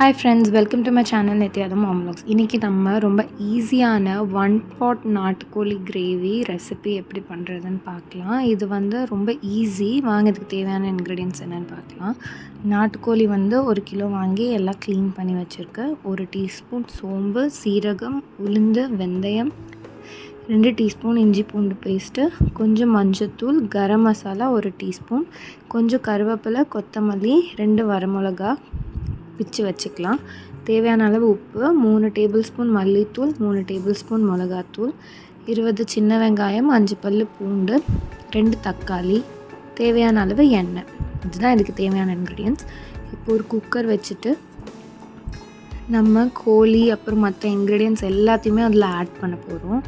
Hi friends welcome to my channel நித்யாதம் மாம்லாக்ஸ் இன்றைக்கி நம்ம ரொம்ப ஈஸியான ஒன் பாட் நாட்டுக்கோழி கிரேவி ரெசிபி எப்படி பண்ணுறதுன்னு பார்க்கலாம். இது வந்து ரொம்ப ஈஸி வாங்கிறதுக்கு தேவையான இன்க்ரீடியன்ஸ் என்னென்னு பார்க்கலாம். நாட்டுக்கோழி வந்து ஒரு கிலோ வாங்கி எல்லாம் க்ளீன் பண்ணி வச்சுருக்கேன் ஒரு டீஸ்பூன் சோம்பு சீரகம் உளுந்து வெந்தயம் ரெண்டு டீஸ்பூன் இஞ்சி பூண்டு பேஸ்ட்டு கொஞ்சம் மஞ்சத்தூள் கரம் மசாலா ஒரு டீஸ்பூன் கொஞ்சம் கருவேப்பிலை கொத்தமல்லி ரெண்டு வரமிளகா பிச்சு வச்சுக்கலாம். தேவையான அளவு உப்பு மூணு டேபிள் ஸ்பூன் மல்லித்தூள் மூணு டேபிள் ஸ்பூன் மிளகாத்தூள் இருபது சின்ன வெங்காயம் அஞ்சு பல் பூண்டு ரெண்டு தக்காளி தேவையான அளவு எண்ணெய். இதுதான் இதுக்கு தேவையான இன்க்ரீடியன்ஸ் இப்போ ஒரு குக்கர் வச்சுட்டு நம்ம கோழி அப்புறம் மற்ற இன்க்ரீடியன்ஸ் எல்லாத்தையுமே அதில் ஆட் பண்ண போகிறோம்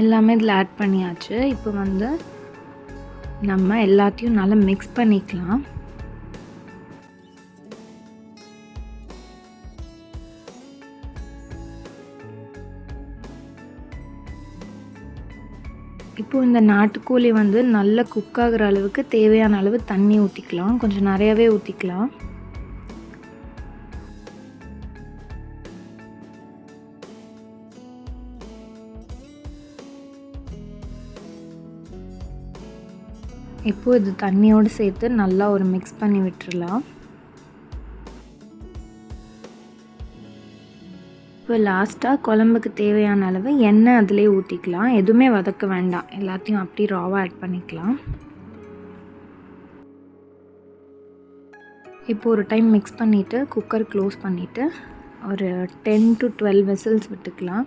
எல்லாமே இதில் ஆட் பண்ணியாச்சு. இப்போ வந்து நம்ம எல்லாத்தையும் நல்லா மிக்ஸ் பண்ணிக்கலாம். இப்போது இந்த நாட்டுக்கோழி வந்து நல்லா குக் ஆகிற அளவுக்கு தேவையான அளவு தண்ணி ஊற்றிக்கலாம் கொஞ்சம் நிறையாவே ஊற்றிக்கலாம் இப்போது இது தண்ணியோடு சேர்த்து நல்லா ஒரு மிக்ஸ் பண்ணி விட்டுறலாம். இப்போ லாஸ்ட்டாக குழம்புக்கு தேவையான அளவு எண்ணெய் அதிலே ஊற்றிக்கலாம் எதுவுமே வதக்க வேண்டாம். எல்லாத்தையும் அப்படி ராவாக ஆட் பண்ணிக்கலாம். இப்போ ஒரு டைம் மிக்ஸ் பண்ணிவிட்டு குக்கர் க்ளோஸ் பண்ணிவிட்டு ஒரு டென் டு டுவெல் வெசல்ஸ் விட்டுக்கலாம்.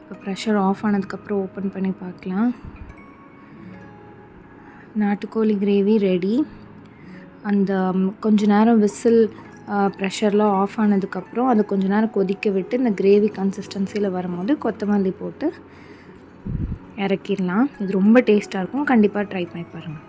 இப்போ ப்ரெஷர் ஆஃப் ஆனதுக்கப்புறம் ஓப்பன் பண்ணி பார்க்கலாம். நாட்டுக்கோழி கிரேவி ரெடி அந்த கொஞ்ச நேரம் விசில் ப்ரெஷர்லாம் ஆஃப் ஆனதுக்கப்புறம் அதை கொஞ்ச நேரம் கொதிக்க விட்டு இந்த கிரேவி கன்சிஸ்டன்சியில் வரும்போது கொத்தமல்லி போட்டு இறக்கிடலாம். இது ரொம்ப டேஸ்ட்டாக இருக்கும். கண்டிப்பாக ட்ரை பண்ணி பாருங்கள்